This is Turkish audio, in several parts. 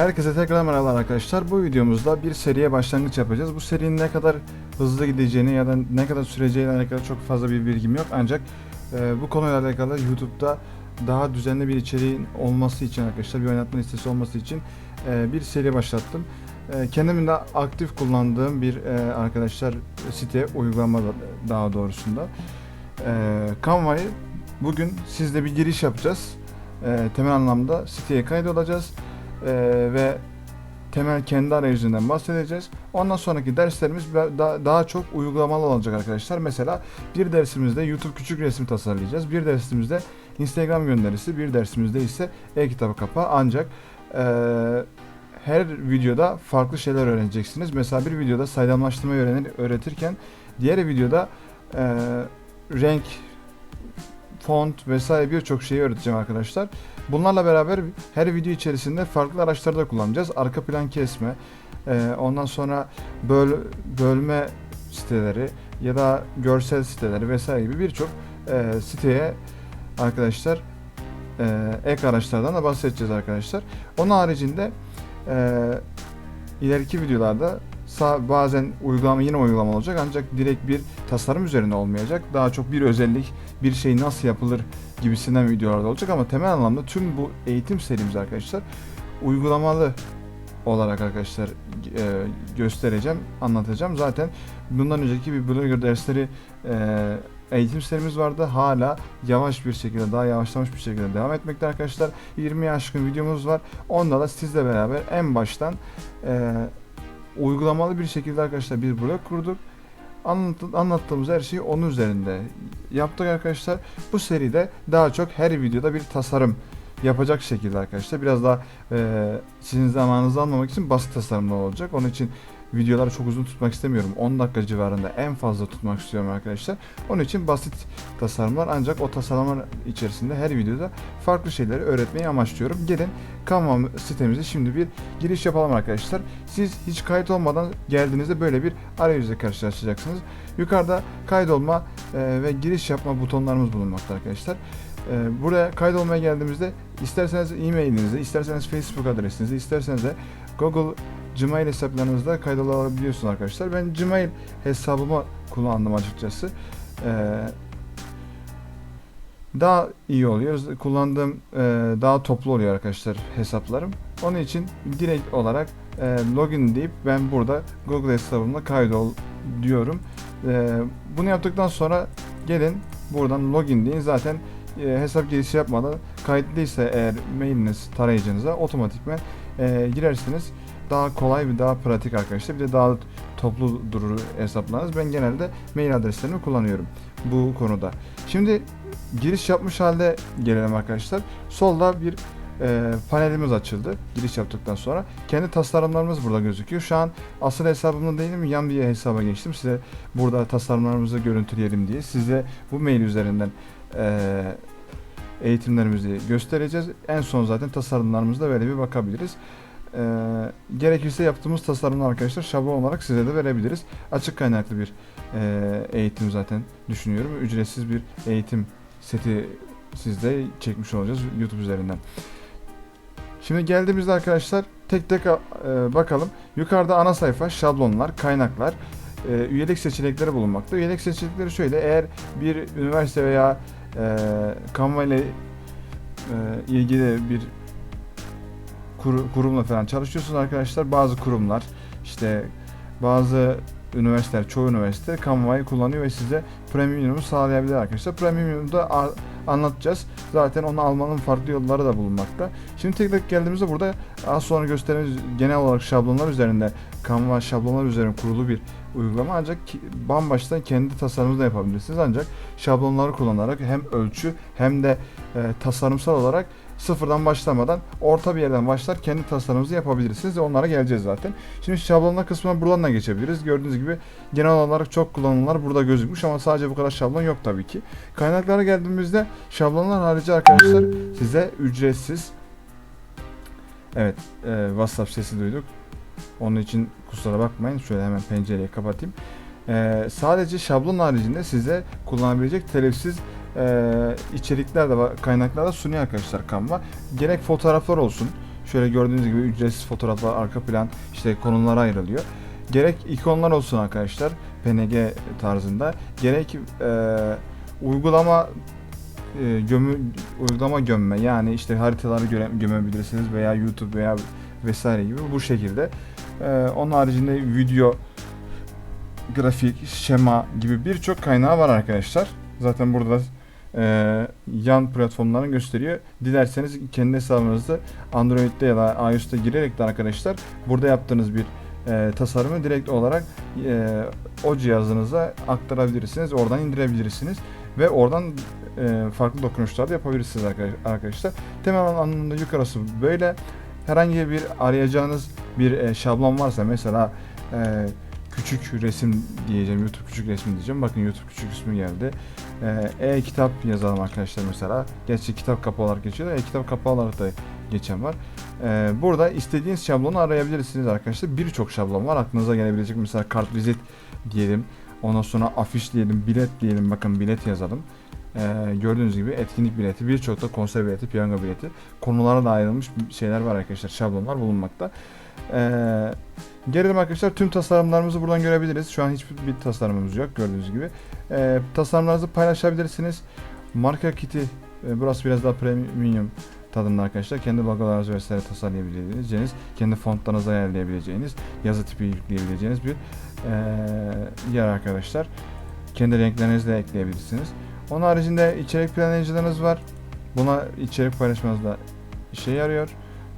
Herkese tekrar merhabalar arkadaşlar. Bu videomuzda bir seriye başlangıç yapacağız. Bu serinin ne kadar hızlı gideceğini ya da ne kadar süreceğiyle alakalı çok fazla bir bilgim yok. Ancak e, bu konuyla alakalı YouTube'da daha düzenli bir içeriğin olması için arkadaşlar, bir oynatma listesi olması için e, bir seri başlattım. E, kendimin de aktif kullandığım bir e, arkadaşlar site, uygulama da- daha doğrusunda. E, Canva'yı bugün sizle bir giriş yapacağız. E, temel anlamda siteye kaydolacağız. Ee, ve temel kendi arayüzünden bahsedeceğiz. Ondan sonraki derslerimiz daha çok uygulamalı olacak arkadaşlar. Mesela bir dersimizde YouTube küçük resim tasarlayacağız. Bir dersimizde Instagram gönderisi, bir dersimizde ise e-kitabı kapağı. Ancak eee, her videoda farklı şeyler öğreneceksiniz. Mesela bir videoda saydamlaştırmayı öğrenir, öğretirken diğer videoda eee, renk, font vesaire birçok şeyi öğreteceğim arkadaşlar. Bunlarla beraber her video içerisinde farklı araçları da kullanacağız. Arka plan kesme, e, ondan sonra böl, bölme siteleri ya da görsel siteleri vesaire gibi birçok e, siteye arkadaşlar e, ek araçlardan da bahsedeceğiz arkadaşlar. Onun haricinde ileriki videolarda bazen uygulama yine uygulama olacak ancak direkt bir tasarım üzerine olmayacak. Daha çok bir özellik, bir şey nasıl yapılır gibisinden videolarda olacak ama temel anlamda tüm bu eğitim serimiz arkadaşlar uygulamalı olarak arkadaşlar e, göstereceğim, anlatacağım. Zaten bundan önceki bir blogger dersleri e, eğitim serimiz vardı. Hala yavaş bir şekilde, daha yavaşlamış bir şekilde devam etmekte arkadaşlar. 20'ye aşkın videomuz var. Onda da sizle beraber en baştan e, uygulamalı bir şekilde arkadaşlar bir blog kurduk. Anlat- anlattığımız her şeyi onun üzerinde yaptık arkadaşlar. Bu seride daha çok her videoda bir tasarım yapacak şekilde arkadaşlar. Biraz daha e, sizin zamanınızı almamak için basit tasarımlar olacak. Onun için videoları çok uzun tutmak istemiyorum. 10 dakika civarında en fazla tutmak istiyorum arkadaşlar. Onun için basit tasarımlar ancak o tasarımlar içerisinde her videoda farklı şeyleri öğretmeyi amaçlıyorum. Gelin Canva sitemize şimdi bir giriş yapalım arkadaşlar. Siz hiç kayıt olmadan geldiğinizde böyle bir arayüzle karşılaşacaksınız. Yukarıda kaydolma e, ve giriş yapma butonlarımız bulunmakta arkadaşlar. E, buraya kaydolmaya geldiğimizde isterseniz e-mailinizi, isterseniz Facebook adresinizi, isterseniz de Google Gmail hesaplarınızda kaydolabiliyorsunuz arkadaşlar. Ben Gmail hesabımı kullandım açıkçası. E, daha iyi oluyor. Kullandığım e, daha toplu oluyor arkadaşlar hesaplarım. Onun için direkt olarak e, login deyip ben burada Google hesabımla kaydol diyorum. E, bunu yaptıktan sonra gelin buradan login deyin. Zaten e, hesap girişi yapmadan kayıtlıysa eğer mailiniz tarayıcınıza otomatikmen e, girersiniz. Daha kolay ve daha pratik arkadaşlar. Bir de daha toplu durur hesaplarınız. Ben genelde mail adreslerimi kullanıyorum bu konuda. Şimdi giriş yapmış halde gelelim arkadaşlar. Solda bir e, panelimiz açıldı giriş yaptıktan sonra. Kendi tasarımlarımız burada gözüküyor. Şu an asıl hesabımda değilim. Yan bir hesaba geçtim. Size burada tasarımlarımızı görüntüleyelim diye. Size bu mail üzerinden e, eğitimlerimizi göstereceğiz. En son zaten tasarımlarımızda böyle bir bakabiliriz. E, gerekirse yaptığımız tasarımlar arkadaşlar şablon olarak size de verebiliriz. Açık kaynaklı bir e, eğitim zaten düşünüyorum. Ücretsiz bir eğitim seti sizde çekmiş olacağız YouTube üzerinden. Şimdi geldiğimizde arkadaşlar tek tek e, bakalım. Yukarıda ana sayfa, şablonlar, kaynaklar, e, üyelik seçenekleri bulunmakta. Üyelik seçenekleri şöyle. Eğer bir üniversite veya e, Canva ile e, ilgili bir kur- kurumla falan çalışıyorsunuz arkadaşlar. Bazı kurumlar işte bazı üniversiteler, çoğu üniversite Canva'yı kullanıyor ve size premium'u sağlayabilir arkadaşlar. Premium'u da anlatacağız. Zaten onu almanın farklı yolları da bulunmakta. Şimdi tek tek geldiğimizde burada az sonra gösterdiğimiz genel olarak şablonlar üzerinde Canva şablonlar üzerine kurulu bir uygulama ancak bambaştan kendi tasarımınızı da yapabilirsiniz ancak şablonları kullanarak hem ölçü hem de e, tasarımsal olarak sıfırdan başlamadan orta bir yerden başlar kendi tasarımınızı yapabilirsiniz onlara geleceğiz zaten. Şimdi şablonlar kısmına buradan da geçebiliriz. Gördüğünüz gibi genel olarak çok kullanılanlar burada gözükmüş ama sadece bu kadar şablon yok tabii ki. Kaynaklara geldiğimizde şablonlar harici arkadaşlar size ücretsiz Evet, e, WhatsApp sesi duyduk. Onun için kusura bakmayın. Şöyle hemen pencereyi kapatayım. E, sadece şablon haricinde size kullanabilecek telifsiz e, içerikler de var, kaynaklar da sunuyor arkadaşlar Canva. Gerek fotoğraflar olsun, şöyle gördüğünüz gibi ücretsiz fotoğraflar, arka plan işte konulara ayrılıyor. Gerek ikonlar olsun arkadaşlar PNG tarzında gerek e, uygulama e, gömü uygulama gömme yani işte haritaları göre, gömebilirsiniz veya YouTube veya vesaire gibi bu şekilde. E, onun haricinde video grafik, şema gibi birçok kaynağı var arkadaşlar. Zaten burada e, yan platformlarını gösteriyor. Dilerseniz kendi hesabınızda Android'de ya da iOS'ta girerek de arkadaşlar burada yaptığınız bir e, tasarımı direkt olarak e, o cihazınıza aktarabilirsiniz. Oradan indirebilirsiniz ve oradan e, farklı dokunuşlar da yapabilirsiniz arkadaş- arkadaşlar. Temel anlamda yukarısı böyle. Herhangi bir arayacağınız bir e, şablon varsa mesela e, küçük resim diyeceğim, YouTube küçük resim diyeceğim. Bakın YouTube küçük ismi geldi. Ee, E-kitap yazalım arkadaşlar mesela. Gerçi kitap kapı olarak geçiyor da e-kitap kapı olarak da geçen var. Burada istediğiniz şablonu arayabilirsiniz arkadaşlar. Birçok şablon var aklınıza gelebilecek. Mesela kartvizit diyelim. Ondan sonra afiş diyelim, bilet diyelim. Bakın bilet yazalım. Ee, gördüğünüz gibi etkinlik bileti, birçok da konser bileti, piyango bileti. Konulara da ayrılmış şeyler var arkadaşlar. Şablonlar bulunmakta. Ee, Gelelim arkadaşlar tüm tasarımlarımızı buradan görebiliriz. Şu an hiçbir bir tasarımımız yok gördüğünüz gibi. Ee, tasarımlarınızı paylaşabilirsiniz. Marka kiti e, burası biraz daha premium tadında arkadaşlar. Kendi logolarınızı vesaire tasarlayabileceğiniz, kendi fontlarınızı ayarlayabileceğiniz, yazı tipi yükleyebileceğiniz bir e, yer arkadaşlar. Kendi renklerinizi de ekleyebilirsiniz. Onun haricinde içerik planlayıcılarınız var. Buna içerik paylaşmanız da işe yarıyor.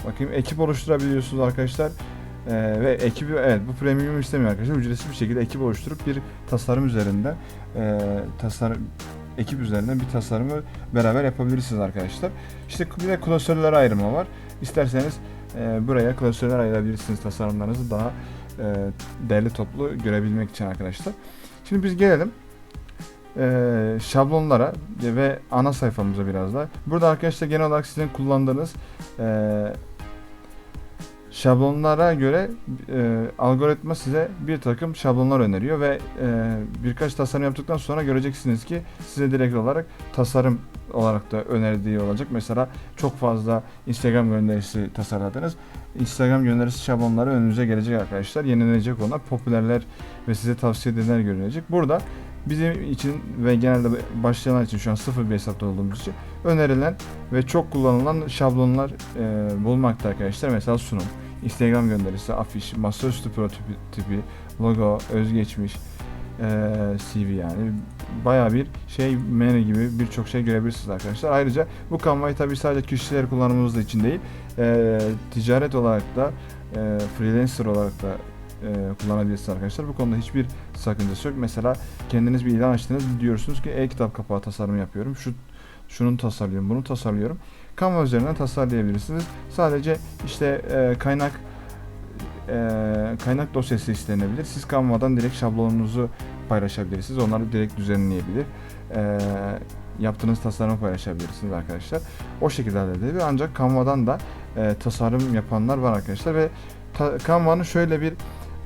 Bakayım ekip oluşturabiliyorsunuz arkadaşlar. Ee, ve ekibi evet bu premium istemiyor arkadaşlar. Ücretsiz bir şekilde ekip oluşturup bir tasarım üzerinde e, tasarım ekip üzerinden bir tasarımı beraber yapabilirsiniz arkadaşlar. İşte bir de klasörler ayrımı var. İsterseniz e, buraya klasörler ayırabilirsiniz tasarımlarınızı daha e, değerli toplu görebilmek için arkadaşlar. Şimdi biz gelelim e, şablonlara ve ana sayfamıza biraz da. Burada arkadaşlar genel olarak sizin kullandığınız e, şablonlara göre e, algoritma size bir takım şablonlar öneriyor ve e, birkaç tasarım yaptıktan sonra göreceksiniz ki size direkt olarak tasarım olarak da önerdiği olacak. Mesela çok fazla Instagram gönderisi tasarladınız. Instagram gönderisi şablonları önünüze gelecek arkadaşlar. Yenilenecek onlar. Popülerler ve size tavsiye edilenler görünecek. Burada bizim için ve genelde başlayanlar için şu an sıfır bir hesapta olduğumuz için önerilen ve çok kullanılan şablonlar e, bulmakta arkadaşlar. Mesela sunum, Instagram gönderisi, afiş, masaüstü prototipi, tipi, logo, özgeçmiş, e, CV yani baya bir şey menü gibi birçok şey görebilirsiniz arkadaşlar. Ayrıca bu Canva'yı tabi sadece kişiler kullanımımız için değil, e, ticaret olarak da e, freelancer olarak da e, kullanabilirsiniz arkadaşlar. Bu konuda hiçbir sakıncası yok. Mesela kendiniz bir ilan açtınız diyorsunuz ki e-kitap kapağı tasarımı yapıyorum. Şu şunun tasarlıyorum, bunu tasarlıyorum. Canva üzerinden tasarlayabilirsiniz. Sadece işte e, kaynak e, kaynak dosyası istenebilir. Siz Canva'dan direkt şablonunuzu paylaşabilirsiniz. Onları direkt düzenleyebilir. E, yaptığınız tasarımı paylaşabilirsiniz arkadaşlar. O şekilde halledilebilir. Ancak Canva'dan da e, tasarım yapanlar var arkadaşlar ve Canva'nın şöyle bir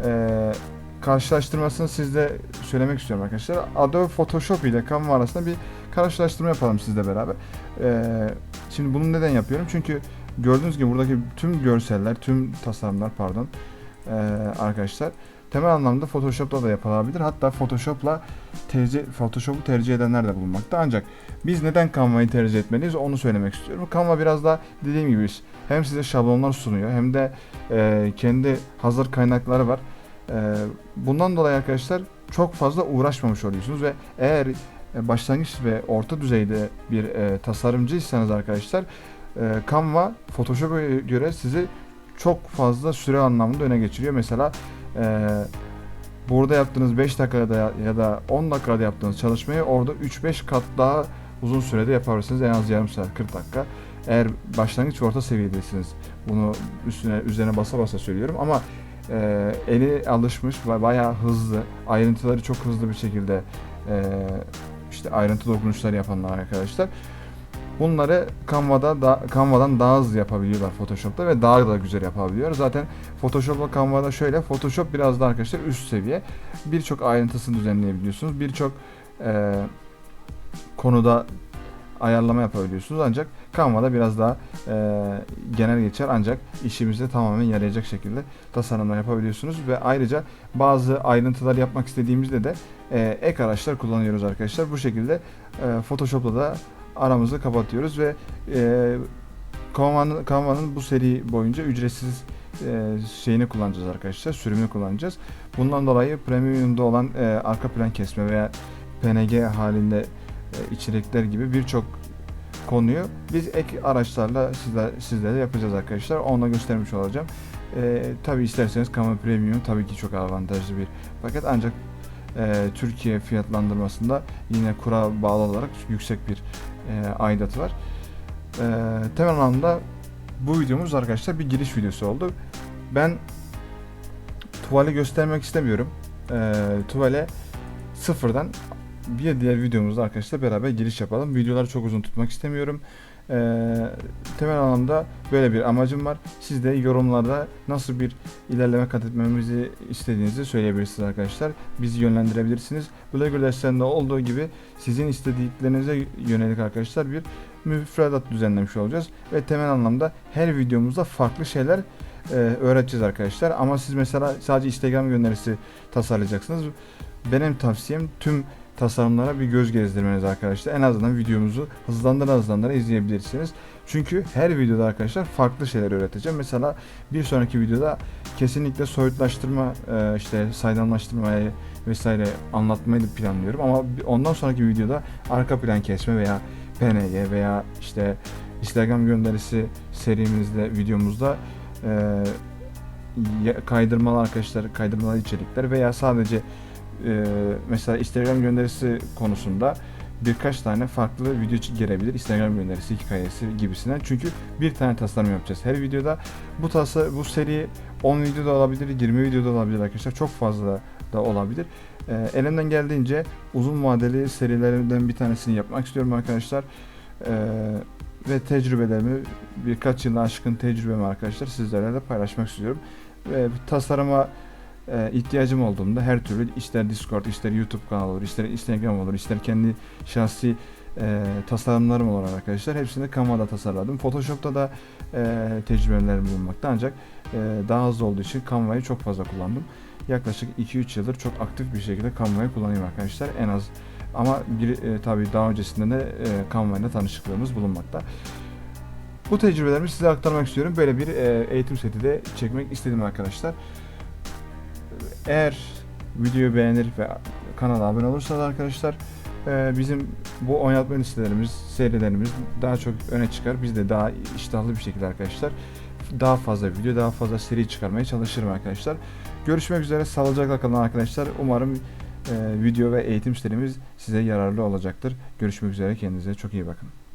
e, karşılaştırmasını sizle söylemek istiyorum arkadaşlar. Adobe Photoshop ile Canva arasında bir karşılaştırma yapalım sizle beraber. Ee, şimdi bunu neden yapıyorum? Çünkü gördüğünüz gibi buradaki tüm görseller, tüm tasarımlar pardon ee, arkadaşlar temel anlamda Photoshop'ta da yapılabilir. Hatta Photoshop'la tercih, Photoshop'u tercih edenler de bulunmakta. Ancak biz neden Canva'yı tercih etmeliyiz onu söylemek istiyorum. Canva biraz da dediğim gibi hem size şablonlar sunuyor hem de e, kendi hazır kaynakları var. E, bundan dolayı arkadaşlar çok fazla uğraşmamış oluyorsunuz ve eğer e, başlangıç ve orta düzeyde bir e, tasarımcıysanız arkadaşlar e, Canva Photoshop'a göre sizi çok fazla süre anlamında öne geçiriyor. Mesela e, burada yaptığınız 5 dakikada ya da 10 dakikada yaptığınız çalışmayı orada 3-5 kat daha uzun sürede yapabilirsiniz. En az yarım saat 40 dakika. Eğer başlangıç orta seviyedesiniz bunu üstüne üzerine basa basa söylüyorum ama e, eli alışmış ve bayağı hızlı ayrıntıları çok hızlı bir şekilde e, işte ayrıntı dokunuşlar yapanlar arkadaşlar. Bunları Canva'da da, Canva'dan daha hızlı yapabiliyorlar Photoshop'ta ve daha da güzel yapabiliyor. Zaten Photoshop'la Canva'da şöyle Photoshop biraz da arkadaşlar üst seviye. Birçok ayrıntısını düzenleyebiliyorsunuz. Birçok e, konuda ayarlama yapabiliyorsunuz. Ancak Canva'da biraz daha e, genel geçer ancak işimize tamamen yarayacak şekilde tasarımlar yapabiliyorsunuz ve ayrıca bazı ayrıntılar yapmak istediğimizde de e, ek araçlar kullanıyoruz arkadaşlar. Bu şekilde e, Photoshop'ta da aramızı kapatıyoruz ve e, Canva'nın, Canva'nın bu seri boyunca ücretsiz e, şeyini kullanacağız arkadaşlar. Sürümünü kullanacağız. Bundan dolayı premium'da olan e, arka plan kesme veya PNG halinde içerikler gibi birçok konuyu biz ek araçlarla sizler, sizlere yapacağız arkadaşlar. Onunla göstermiş olacağım. E, tabi isterseniz Canva Premium tabii ki çok avantajlı bir paket ancak e, Türkiye fiyatlandırmasında yine kura bağlı olarak yüksek bir e, aidatı var. E, temel anlamda bu videomuz arkadaşlar bir giriş videosu oldu. Ben tuvali göstermek istemiyorum. E, tuvale sıfırdan bir diğer videomuzda arkadaşlar beraber giriş yapalım. Videoları çok uzun tutmak istemiyorum. Ee, temel anlamda böyle bir amacım var. Siz de yorumlarda nasıl bir ilerleme kat etmemizi istediğinizi söyleyebilirsiniz arkadaşlar. Bizi yönlendirebilirsiniz. Blogger derslerinde olduğu gibi sizin istediklerinize yönelik arkadaşlar bir müfredat düzenlemiş olacağız. Ve temel anlamda her videomuzda farklı şeyler e, öğreteceğiz arkadaşlar. Ama siz mesela sadece Instagram gönderisi tasarlayacaksınız. Benim tavsiyem tüm tasarımlara bir göz gezdirmeniz arkadaşlar. En azından videomuzu hızlandıra hızlandıra izleyebilirsiniz. Çünkü her videoda arkadaşlar farklı şeyler öğreteceğim. Mesela bir sonraki videoda kesinlikle soyutlaştırma, e, işte saydamlaştırmayı vesaire anlatmayı da planlıyorum. Ama ondan sonraki videoda arka plan kesme veya PNG veya işte Instagram gönderisi serimizde, videomuzda e, kaydırmalı arkadaşlar, kaydırmalı içerikler veya sadece e, mesela Instagram gönderisi konusunda birkaç tane farklı video gelebilir. Instagram gönderisi hikayesi gibisinden. Çünkü bir tane tasarım yapacağız her videoda. Bu tasa bu seri 10 video da olabilir, 20 video da olabilir arkadaşlar. Çok fazla da olabilir. E, elimden geldiğince uzun vadeli serilerimden bir tanesini yapmak istiyorum arkadaşlar. E, ve tecrübelerimi birkaç yılı aşkın tecrübemi arkadaşlar sizlerle de paylaşmak istiyorum. Ve tasarıma e, ihtiyacım olduğunda her türlü ister Discord, ister YouTube kanalı olur, ister Instagram olur, ister kendi şahsi e, tasarımlarım olur arkadaşlar. Hepsini Canva'da tasarladım. Photoshop'ta da e, tecrübelerim bulunmakta ancak e, daha hızlı olduğu için Canva'yı çok fazla kullandım. Yaklaşık 2-3 yıldır çok aktif bir şekilde Canva'yı kullanıyorum arkadaşlar. En az ama bir e, tabii daha öncesinde de e, Canva ile tanışıklığımız bulunmakta. Bu tecrübelerimi size aktarmak istiyorum. Böyle bir e, eğitim seti de çekmek istedim arkadaşlar. Eğer videoyu beğenir ve kanala abone olursanız arkadaşlar e, bizim bu oynatma listelerimiz, serilerimiz daha çok öne çıkar. Biz de daha iştahlı bir şekilde arkadaşlar daha fazla video, daha fazla seri çıkarmaya çalışırım arkadaşlar. Görüşmek üzere. Sağlıcakla kalın arkadaşlar. Umarım e, video ve eğitim serimiz size yararlı olacaktır. Görüşmek üzere. Kendinize çok iyi bakın.